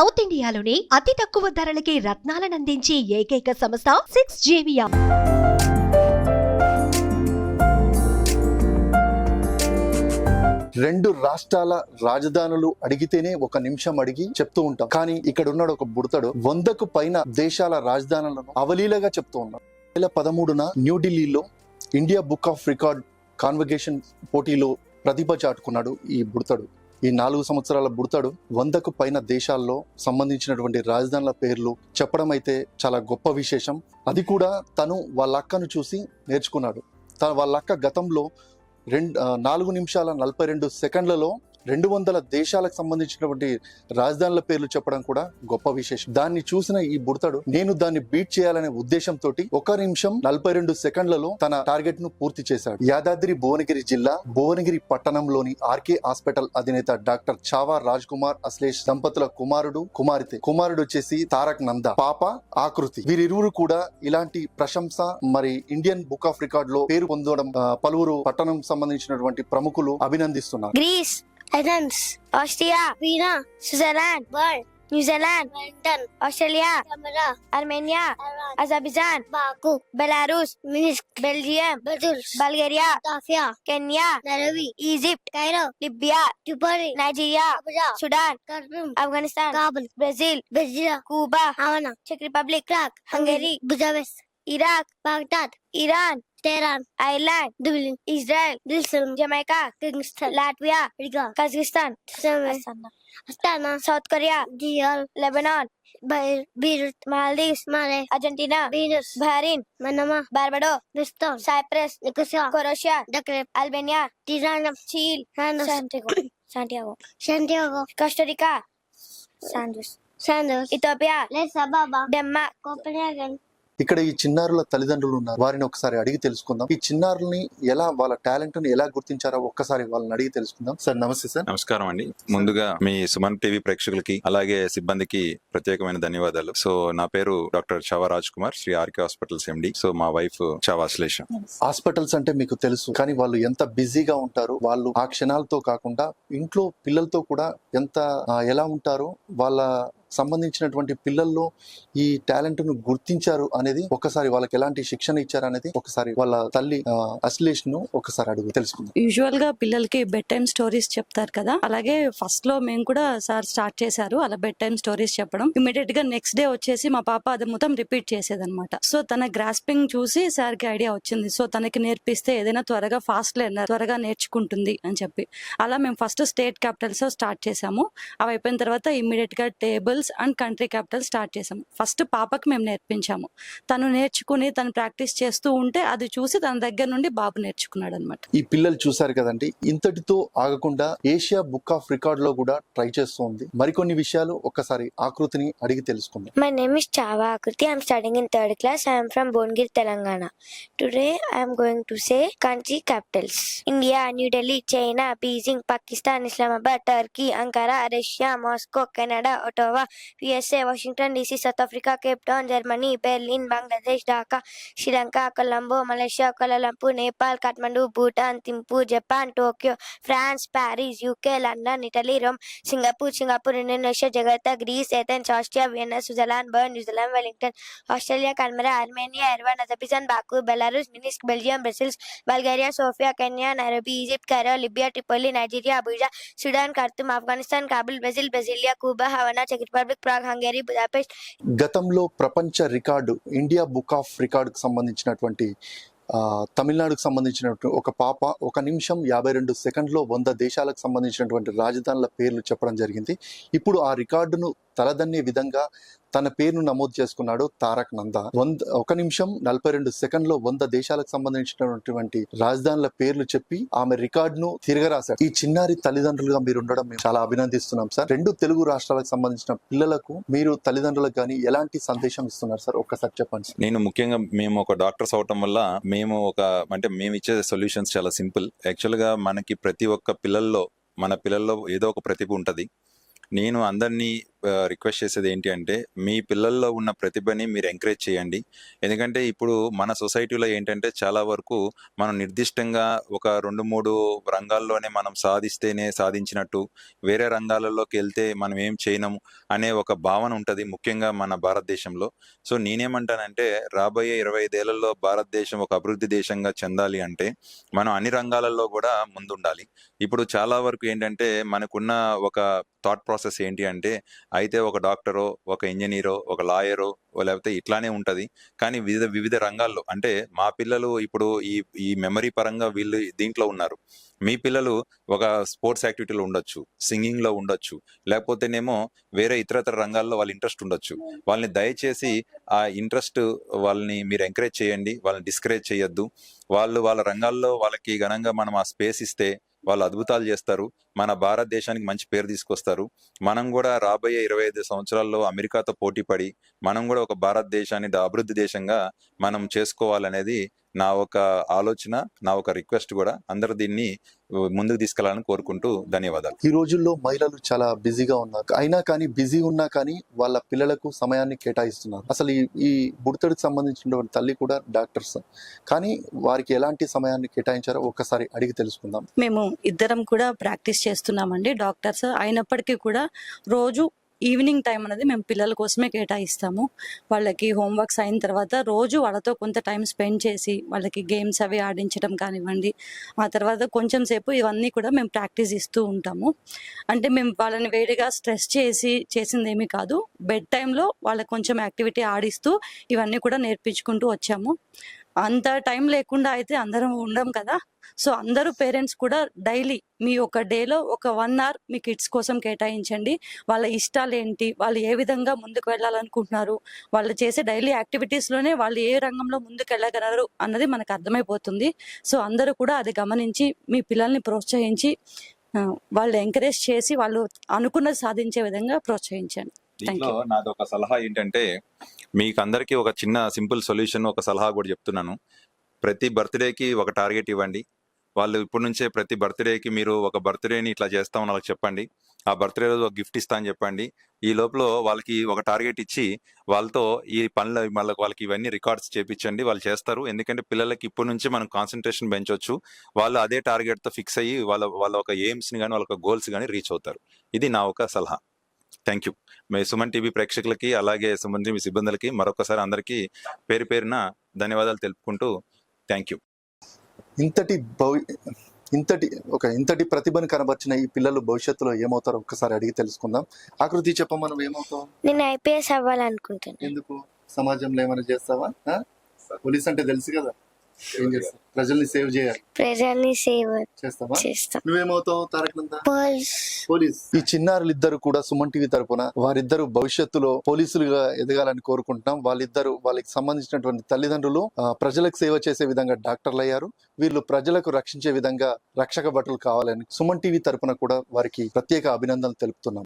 South ఇండియాలోని అతి తక్కువ ధరలకి రత్నాలనందించే ఏకైక సంస్థ సిక్స్ జేవియా. రెండు రాష్ట్రాల రాజధానులు అడిగితేనే ఒక నిమిషం అడిగి చెప్తూ ఉంటాం. కానీ ఇక్కడ ఉన్నాడు ఒక బుడతడు. వందకు పైన దేశాల రాజధానులను అవలీలగా చెప్తూ ఉన్నాడు. వేల పదమూడున న్యూఢిల్లీలో India book of record convocation పోటీలో ప్రతిభ చాటుకున్నాడు ఈ బుడతడు. ఈ నాలుగు సంవత్సరాల బుడతడు వందకు పైన దేశాల్లో సంబంధించినటువంటి రాజధానుల పేర్లు చెప్పడం అయితే చాలా గొప్ప విశేషం. అది కూడా తను వాళ్ళ అక్కను చూసి నేర్చుకున్నాడు. తన వాళ్ళ అక్క గతంలో రెండు నాలుగు నిమిషాల నలభై రెండు సెకండ్లలో రెండు వందల దేశాలకు సంబంధించినటువంటి రాజధానుల పేర్లు చెప్పడం కూడా గొప్ప విశేషం. దాన్ని చూసిన ఈ బుడతడు నేను దాన్ని బీట్ చేయాలనే ఉద్దేశంతో ఒక నిమిషం నలభై రెండు సెకండ్లలో తన టార్గెట్ను పూర్తి చేశాడు. యాదాద్రి భువనగిరి జిల్లా భువనగిరి పట్టణంలోని ఆర్కే హాస్పిటల్ అధినేత డాక్టర్ చావా రాజ్ కుమార్ అశ్లేష్ దంపతుల కుమారుడు కుమారితే. కుమారుడు వచ్చేసి తారక్ నంద. పాప ఆకృతి. వీరిరువురు కూడా ఇలాంటి ప్రశంస మరి ఇండియన్ బుక్ ఆఫ్ రికార్డ్లో పేరు పొందడం పలువురు పట్టణం సంబంధించినటువంటి ప్రముఖులు అభినందిస్తున్నారు. Greece Athens, Austria, Vienna, Switzerland, Bern, New Zealand, London, Australia, Canada, Armenia, Iran, Azerbaijan, Baku, Belarus, Minsk, Belgium, Brussels, Bulgaria, Sofia, Kenya, Nairobi, Egypt, Cairo, Libya, Tripoli, Nigeria, Abuja, Sudan, Khartoum, Afghanistan, Kabul, Brazil, Belgium, Cuba, Havana, Czech Republic, Prague, Hungary, Budapest, Iraq, Baghdad, Iran, Tehran Ireland Dublin Israel Jamaica Kingston Latvia Riga Astana south Korea Juyal Lebanon Beirut Male Argentina Buenos Bahrain Manama Barbados Bistan Cyprus Nicosia Croatia दक्षिण Albania तिजान Chile Santiago Santiago Costa Rica सैंडोस सैंडोस Ethiopia लेस Denmark Copenhagen ఇక్కడ ఈ చిన్నారుల తల్లిదండ్రులు ఉన్నారు. వారిని ఒకసారి అడిగి తెలుసుకుందాం. ఈ చిన్నారుల్ని ఎలా వాళ్ళ టాలెంట్ని ఎలా గుర్తించారో ఒక్కసారి వాళ్ళని అడిగి తెలుసుకుందాం. సార్ నమస్తే సార్. నమస్కారం అండి. ముందుగా మీ సుమన్ టీవీ ప్రేక్షకులకి అలాగే సిబ్బందికి ప్రత్యేకమైన ధన్యవాదాలు. సో నా పేరు doctor Chava Raj Kumar Sri RK hospitals MD so మా వైఫ్ చవా అశ్లేష. హాస్పిటల్స్ అంటే మీకు తెలుసు కానీ వాళ్ళు ఎంత బిజీగా ఉంటారు వాళ్ళు ఆ క్షణాలతో కాకుండా ఇంట్లో పిల్లలతో కూడా ఎంత ఎలా ఉంటారో వాళ్ళ సంబంధించినటువంటి పిల్లల్లో ఈ టాలెంట్ను గుర్తించారు అనేది ఒకసారి వాళ్ళకి ఎలాంటి శిక్షణ ఇచ్చారు అనేది ఒకసారి వాళ్ళ తల్లి అశ్లేష్ను ఒకసారి అడుగు తెలుసుకుందాం. యూజువల్గా పిల్లలకి బెడ్ టైమ్ స్టోరీస్ చెప్తారు కదా అలాగే ఫస్ట్లో మేము కూడా సార్ స్టార్ట్ చేశారు అలా బెడ్ టైమ్ స్టోరీస్ చెప్పడం. ఇమీడియట్గా నెక్స్ట్ డే వచ్చేసి మా పాప అది మొత్తం రిపీట్ చేసేదన్నమాట. సో తన గ్రాస్పింగ్ చూసి సార్కి ఐడియా వచ్చింది. సో తనకి నేర్పిస్తే ఏదైనా త్వరగా ఫాస్ట్ లెర్నర్ త్వరగా నేర్చుకుంటుంది అని చెప్పి. అలా మేము ఫస్ట్ స్టేట్ క్యాపిటల్స్ స్టార్ట్ చేసాము అవి అయిపోయిన తర్వాత ఇమీడియట్గా table capitals and country capitals start చేసాం ఫస్ట్ పాపకి మేము నేర్పించాము. తను నేర్చుకుని తను ప్రాక్టీస్ చేస్తూ ఉంటే అది చూసి తన దగ్గర నుండి బాబు నేర్చుకున్నాడు అనమాట ఈ పిల్లలు చూసారు కదండి ఇంతటితో ఆగకుండా ఏషియా బుక్ ఆఫ్ రికార్డ్లో కూడా ట్రై చేస్తుంది మరికొన్ని విషయాలు ఒక్కసారి ఆకృతిని అడిగి తెలుసుకుంది. My name is Chava Akriti I'm studying in third class I'm from Bhongir Telangana today I'm going to say country capitals India New Delhi China Beijing Pakistan Islamabad Turkey Ankara Russia Moscow Canada Ottawa USA Washington DC, south Africa Cape Town Germany, Berlin, Bangladesh, Dhaka, Sri Lanka, Colombo, Malaysia Kuala Lumpur Nepal, Kathmandu, Bhutan, Thimphu, Japan, Tokyo, France, Paris, UK, London, Italy, Rome, Singapore Singapore, Indonesia Jakarta Greece, Athens, Austria, Vienna Switzerland Bern, New Zealand, Wellington, Australia, Canberra, Armenia Yerevan Azerbaijan Baku, Belarus, Minsk, Belgium, Brussels, Bulgaria, Sofia, Kenya, Nairobi Egypt Cairo Libya, Tripoli, Nigeria Abuja Sudan, Khartoum, Afghanistan, Kabul, Brazil, Brasilia, Cuba Havana चक्रपा republic Prague Brazil, Budapest గతంలో ప్రపంచ record India book of రికార్డుకు సంబంధించినటువంటి ఆ, తమిళనాడుకు సంబంధించినటువంటి ఒక పాప ఒక నిమిషం యాభై రెండు సెకండ్లో వంద దేశాలకు సంబంధించినటువంటి రాజధానుల పేర్లు చెప్పడం జరిగింది. ఇప్పుడు ఆ రికార్డును తలదన్నే విధంగా తన పేరును నమోదు చేసుకున్నాడు తారక్ నంద. వంద ఒక నిమిషం నలభై రెండు సెకండ్లో వంద దేశాలకు సంబంధించినటువంటి రాజధానుల పేర్లు చెప్పి ఆమె రికార్డును తిరగరాశాడు ఈ చిన్నారి తల్లిదండ్రులుగా మీరు ఉండడం మేము చాలా అభినందిస్తున్నాం సార్. రెండు తెలుగు రాష్ట్రాలకు సంబంధించిన పిల్లలకు మీరు తల్లిదండ్రులకు కానీ ఎలాంటి సందేశం ఇస్తున్నారు సార్? ఒక్కసారి చెప్పండి నేను ముఖ్యంగా మేము ఒక డాక్టర్స్ అవటం వల్ల మేము ఒక అంటే మేము ఇచ్చే సొల్యూషన్స్ చాలా సింపుల్. యాక్చువల్గా మనకి ప్రతి ఒక్క పిల్లల్లో మన పిల్లల్లో ఏదో ఒక ప్రతిభ ఉంటది. నేను అందరినీ రిక్వెస్ట్ చేసేది ఏంటి అంటే మీ పిల్లల్లో ఉన్న ప్రతిభని మీరు ఎంకరేజ్ చేయండి. ఎందుకంటే ఇప్పుడు మన సొసైటీలో ఏంటంటే చాలా వరకు మనం నిర్దిష్టంగా ఒక రెండు మూడు రంగాల్లోనే మనం సాధిస్తేనే సాధించినట్టు వేరే రంగాలలోకి వెళ్తే మనం ఏం చేయనం అనే ఒక భావన ఉంటుంది ముఖ్యంగా మన భారతదేశంలో. సో నేనేమంటానంటే రాబోయే ఇరవై ఐదేళ్ళలో భారతదేశం ఒక అభివృద్ధి దేశంగా చెందాలి అంటే మనం అన్ని రంగాలలో కూడా ముందుండాలి. ఇప్పుడు చాలా వరకు ఏంటంటే మనకున్న ఒక థాట్ ప్రాసెస్ ఏంటి అంటే అయితే ఒక డాక్టరో ఒక ఇంజనీరో ఒక లాయరో లేకపోతే ఇట్లానే ఉంటుంది. కానీ వివిధ వివిధ రంగాల్లో అంటే మా పిల్లలు ఇప్పుడు ఈ ఈ మెమరీ పరంగా వీళ్ళు దీంట్లో ఉన్నారు. మీ పిల్లలు ఒక స్పోర్ట్స్ యాక్టివిటీలో ఉండొచ్చు సింగింగ్లో ఉండొచ్చు లేకపోతేనేమో వేరే ఇతరతర రంగాల్లో వాళ్ళ ఇంట్రెస్ట్ ఉండొచ్చు. వాళ్ళని దయచేసి ఆ ఇంట్రెస్ట్ వాళ్ళని మీరు ఎంకరేజ్ చేయండి వాళ్ళని డిస్కరేజ్ చేయొద్దు. వాళ్ళు వాళ్ళ రంగాల్లో వాళ్ళకి ఘనంగా మనం ఆ స్పేస్ ఇస్తే వాళ్ళు అద్భుతాలు చేస్తారు. మన భారతదేశానికి మంచి పేరు తీసుకొస్తారు. మనం కూడా రాబోయే ఇరవై ఐదు సంవత్సరాల్లో అమెరికాతో పోటీ పడి మనం కూడా ఒక భారతదేశాన్ని అభివృద్ధి దేశంగా మనం చేసుకోవాలనేది నా ఒక ఆలోచన నా ఒక రిక్వెస్ట్ కూడా. అందరూ దీన్ని ముందుకు తీసుకెళ్ళాలని కోరుకుంటూ ధన్యవాదాలు. ఈ రోజుల్లో మహిళలు చాలా బిజీగా ఉన్నారు అయినా కానీ బిజీ ఉన్నా కానీ వాళ్ళ పిల్లలకు సమయాన్ని కేటాయిస్తున్నారు. అసలు ఈ ఈ బుడతడికి సంబంధించినటువంటి తల్లి కూడా డాక్టర్స్ కానీ వారికి ఎలాంటి సమయాన్ని కేటాయించారో ఒక్కసారి అడిగి తెలుసుకుందాం. మేము ఇద్దరం కూడా ప్రాక్టీస్ చేస్తున్నామండి డాక్టర్స్. అయినప్పటికీ కూడా రోజు ఈవినింగ్ టైం అనేది మేము పిల్లల కోసమే కేటాయిస్తాము. వాళ్ళకి హోంవర్క్స్ అయిన తర్వాత రోజు వాళ్ళతో కొంత టైం స్పెండ్ చేసి వాళ్ళకి గేమ్స్ అవి ఆడించడం కానివ్వండి ఆ తర్వాత కొంచెం సేపు ఇవన్నీ కూడా మేము ప్రాక్టీస్ ఇస్తూ ఉంటాము. అంటే మేము వాళ్ళని వేడిగా స్ట్రెస్ చేసి చేసింది ఏమీ కాదు బెడ్ టైంలో వాళ్ళకి కొంచెం యాక్టివిటీ ఆడిస్తూ ఇవన్నీ కూడా నేర్పించుకుంటూ వచ్చాము. అంత టైం లేకుండా అయితే అందరం ఉండం కదా. సో అందరూ పేరెంట్స్ కూడా డైలీ మీ ఒక డేలో ఒక వన్ అవర్ మీ కిడ్స్ కోసం కేటాయించండి. వాళ్ళ ఇష్టాలు ఏంటి? వాళ్ళు ఏ విధంగా ముందుకు వెళ్ళాలనుకుంటున్నారు? వాళ్ళు చేసే డైలీ యాక్టివిటీస్లోనే వాళ్ళు ఏ రంగంలో ముందుకు వెళ్ళగలరు అన్నది మనకు అర్థమైపోతుంది. సో అందరూ కూడా అది గమనించి మీ పిల్లల్ని ప్రోత్సహించి వాళ్ళు ఎంకరేజ్ చేసి వాళ్ళు అనుకున్నది సాధించే విధంగా ప్రోత్సహించండి. దీంట్లో నాది ఒక సలహా ఏంటంటే మీకు అందరికీ ఒక చిన్న సింపుల్ సొల్యూషన్ ఒక సలహా కూడా చెప్తున్నాను. ప్రతి బర్త్డేకి ఒక టార్గెట్ ఇవ్వండి. వాళ్ళు ఇప్పటి నుంచే ప్రతి బర్త్డేకి మీరు ఒక బర్త్డేని ఇట్లా చేస్తామని వాళ్ళకి చెప్పండి. ఆ బర్త్డే రోజు ఒక గిఫ్ట్ ఇస్తా అని చెప్పండి. ఈ లోపల వాళ్ళకి ఒక టార్గెట్ ఇచ్చి వాళ్ళతో ఈ పనులు మళ్ళీ వాళ్ళకి ఇవన్నీ రికార్డ్స్ చేపించండి. వాళ్ళు చేస్తారు. ఎందుకంటే పిల్లలకి ఇప్పటి నుంచి మనం కాన్సన్ట్రేషన్ పెంచవచ్చు వాళ్ళు అదే టార్గెట్తో ఫిక్స్ అయ్యి వాళ్ళ వాళ్ళ ఒక ఎయిమ్స్ని కానీ వాళ్ళ గోల్స్ కానీ రీచ్ అవుతారు. ఇది నా ఒక సలహా. Thank you. Me Suman TV ప్రేక్షకులకి అలాగే సుమన్ టీవీ సిబ్బందులకి మరొకసారి అందరికీ పేరు పేరున ధన్యవాదాలు తెలుపుకుంటూ థ్యాంక్ యూ. ఇంతటి భవి ఇంతటి ఒక ఇంతటి ప్రతిభను కనబర్చిన ఈ పిల్లలు భవిష్యత్తులో ఏమవుతారో ఒక్కసారి అడిగి తెలుసుకుందాం. ఆకృతి చెప్ప మనం ఏమవుతాం నేను ఐపీఎస్ అవ్వాలనుకుంటున్నాను ఎందుకు? సమాజంలో ఏమైనా చేస్తావా? పోలీస్ అంటే తెలుసు కదా. ఏం చేస్తావు? ప్రజల్ని సేవ్ చేయాలి. ప్రజల్ని సేవ్ చేస్తావా? చేస్తాం. నువ్వేమవుతావు తారక నందా? పోలీస్. పోలీస్. ఈ చిన్నారులు ఇద్దరు కూడా సుమన్ టీవీ తరపున వారిద్దరు భవిష్యత్తులో పోలీసులుగా ఎదగాలని కోరుకుంటున్నాం. వాళ్ళిద్దరు వాళ్ళకి సంబంధించినటువంటి తల్లిదండ్రులు ఆ, ప్రజలకు సేవ చేసే విధంగా డాక్టర్లు అయ్యారు వీళ్ళు ప్రజలకు రక్షించే విధంగా రక్షక భటులు కావాలని సుమన్ టీవీ తరపున కూడా వారికి ప్రత్యేక అభినందనలు తెలుపుతున్నాం.